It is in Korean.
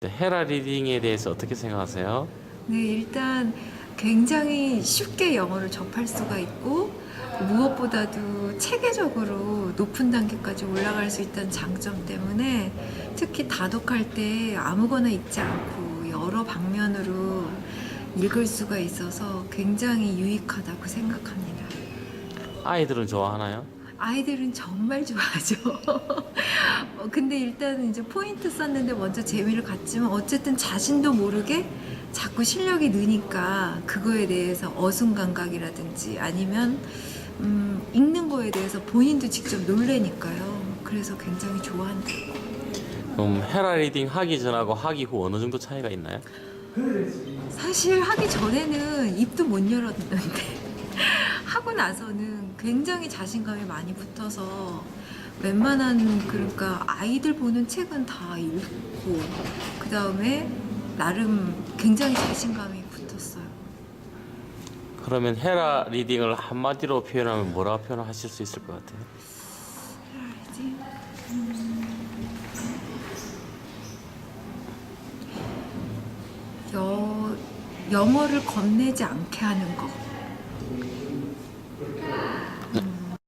네, 헤라 리딩에 대해서 어떻게 생각하세요? 네, 일단 굉장히 쉽게 영어를 접할 수가 있고 무엇보다도 체계적으로 높은 단계까지 올라갈 수 있다는 장점 때문에 특히 다독할 때 아무거나 읽지 않고 여러 방면으로 읽을 수가 있어서 굉장히 유익하다고 생각합니다. 아이들은 좋아하나요? 아이들은 정말 좋아하죠. 어, 근데 일단 이제 포인트 썼는데 먼저 재미를 갖지만 어쨌든 자신도 모르게 자꾸 실력이 느니까 그거에 대해서 어순감각이라든지 아니면 음, 읽는 거에 대해서 본인도 직접 놀래니까요. 그래서 굉장히 좋아한다. 그럼 헤라 리딩 하기 전하고 하기 후 어느 정도 차이가 있나요? 사실 하기 전에는 입도 못 열었는데 하고 나서는 굉장히 자신감이 많이 붙어서 웬만한 그러니까 아이들 보는 책은 다 읽고 그 다음에 나름 굉장히 자신감이 붙었어요. 그러면 헤라 리딩을 한마디로 표현하면 뭐라고 표현하실 수 있을 것 같아요? 음. 여, 영어를 겁내지 않게 하는 거.